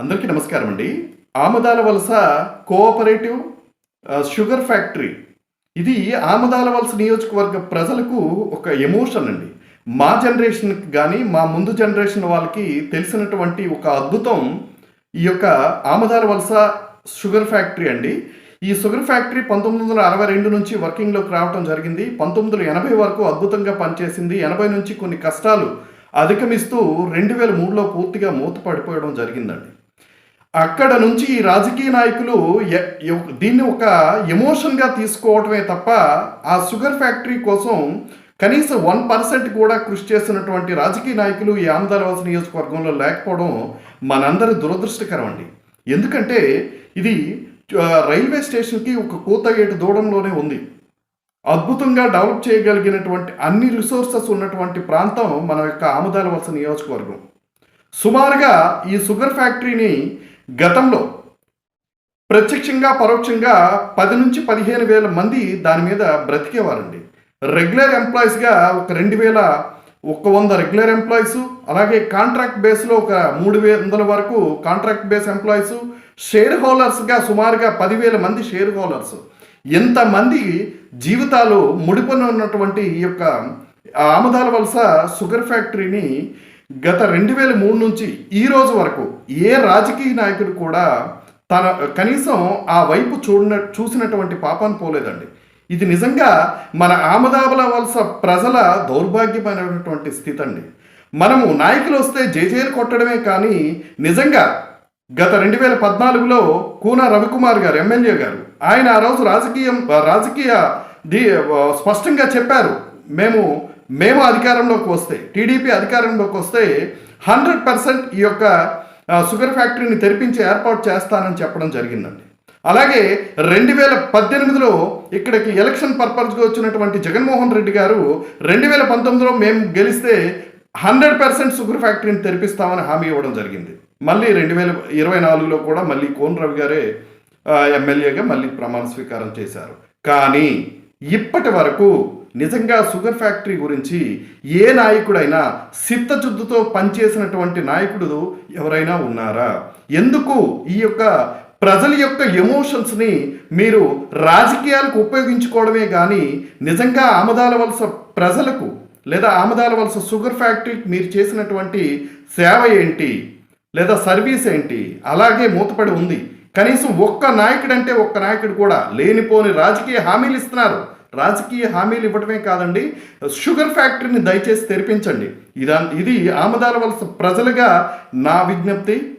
అందరికీ నమస్కారం అండి. ఆమదాల వలస కోఆపరేటివ్ షుగర్ ఫ్యాక్టరీ. ఇది ఆమదాల వలస నియోజకవర్గ ప్రజలకు ఒక ఎమోషన్ అండి. మా జనరేషన్కి కానీ మా ముందు జనరేషన్ వాళ్ళకి తెలిసినటువంటి ఒక అద్భుతం ఈ యొక్క ఆమదాల వలస షుగర్ ఫ్యాక్టరీ అండి. ఈ షుగర్ ఫ్యాక్టరీ పంతొమ్మిది వందల అరవై రెండు నుంచి వర్కింగ్లోకి రావడం జరిగింది. పంతొమ్మిది వందల ఎనభై వరకు అద్భుతంగా పనిచేసింది. ఎనభై నుంచి కొన్ని కష్టాలు అధిగమిస్తూ రెండు వేల మూడులో పూర్తిగా మూతపడిపోవడం జరిగిందండి. అక్కడ నుంచి ఈ రాజకీయ నాయకులు ఎ- దీన్ని ఒక ఎమోషన్గా తీసుకోవటమే తప్ప ఆ షుగర్ ఫ్యాక్టరీ కోసం కనీసం వన్ పర్సెంట్ కూడా కృషి చేసినటువంటి రాజకీయ నాయకులు ఈ ఆంధ్రవాస నియోజకవర్గంలో లేకపోవడం మనందరి దురదృష్టకరం అండి. ఎందుకంటే ఇది రైల్వే స్టేషన్కి ఒక కూత కూతగేటు దూరంలోనే ఉంది. అద్భుతంగా డెవలప్ చేయగలిగినటువంటి అన్ని రిసోర్సెస్ ఉన్నటువంటి ప్రాంతం మన యొక్క ఆముదాల వలస నియోజకవర్గం. సుమారుగా ఈ షుగర్ ఫ్యాక్టరీని గతంలో ప్రత్యక్షంగా పరోక్షంగా పది నుంచి పదిహేను వేల మంది దాని మీద బ్రతికేవారండి. రెగ్యులర్ ఎంప్లాయీస్గా ఒక రెండు వేల ఒక వంద రెగ్యులర్ ఎంప్లాయీస్ అలాగే కాంట్రాక్ట్ బేస్లో ఒక మూడు వందల వరకు కాంట్రాక్ట్ బేస్ ఎంప్లాయీస్ షేర్ హోల్డర్స్గా సుమారుగా పదివేల మంది షేర్ హోల్డర్స్. ఎంతమంది జీవితాలు ముడిపొని ఉన్నటువంటి ఈ యొక్క ఆమదాల వలస షుగర్ ఫ్యాక్టరీని గత రెండు వేల మూడు నుంచి ఈ రోజు వరకు ఏ రాజకీయ నాయకుడు కూడా తన కనీసం ఆ వైపు చూడిన చూసినటువంటి పాపాన్ని పోలేదండి. ఇది నిజంగా మన ఆమదాబల వలస ప్రజల దౌర్భాగ్యమైనటువంటి స్థితి అండి మనము నాయకులు వస్తే జేజేలు కొట్టడమే కానీ నిజంగా గత రెండు వేల పద్నాలుగులో కూన రవికుమార్ గారు ఎమ్మెల్యే గారు ఆయన ఆ రోజు రాజకీయం రాజకీయ ది స్పష్టంగా చెప్పారు. మేము మేము అధికారంలోకి వస్తే టీడీపీ అధికారంలోకి వస్తే హండ్రెడ్ పర్సెంట్ ఈ యొక్క షుగర్ ఫ్యాక్టరీని తెరిపించి ఏర్పాటు చేస్తానని చెప్పడం జరిగిందండి. అలాగే రెండు వేల పద్దెనిమిదిలో ఇక్కడికి ఎలక్షన్ పర్పస్గా వచ్చినటువంటి జగన్మోహన్ రెడ్డి గారు రెండు వేల పంతొమ్మిదిలో మేము గెలిస్తే హండ్రెడ్ పర్సెంట్ షుగర్ ఫ్యాక్టరీని తెరిపిస్తామని హామీ ఇవ్వడం జరిగింది. మళ్ళీ రెండు వేల ఇరవై నాలుగులో కూడా మళ్ళీ కోన్ రవి గారే ఎమ్మెల్యేగా మళ్ళీ ప్రమాణ స్వీకారం చేశారు. కానీ ఇప్పటి వరకు నిజంగా షుగర్ ఫ్యాక్టరీ గురించి ఏ నాయకుడైనా సిద్ధశుద్ధితో పనిచేసినటువంటి నాయకుడు ఎవరైనా ఉన్నారా? ఎందుకు ఈ యొక్క ప్రజల యొక్క ఎమోషన్స్ని మీరు రాజకీయాలకు ఉపయోగించుకోవడమే కానీ నిజంగా ఆమదాల వలస ప్రజలకు లేదా ఆమదాల వలస షుగర్ ఫ్యాక్టరీకి మీరు చేసినటువంటి సేవ ఏంటి? లేదా సర్వీస్ ఏంటి? అలాగే మూతపడి ఉంది. కనీసం ఒక్క నాయకుడు అంటే ఒక్క నాయకుడు కూడా లేనిపోని రాజకీయ హామీలు ఇస్తున్నారు. రాజకీయ హామీలు ఇవ్వటమే కాదండి షుగర్ ఫ్యాక్టరీని దయచేసి తెరిపించండి. ఇదా ఇది ఆమదాల వలస ప్రజలుగా నా విజ్ఞప్తి.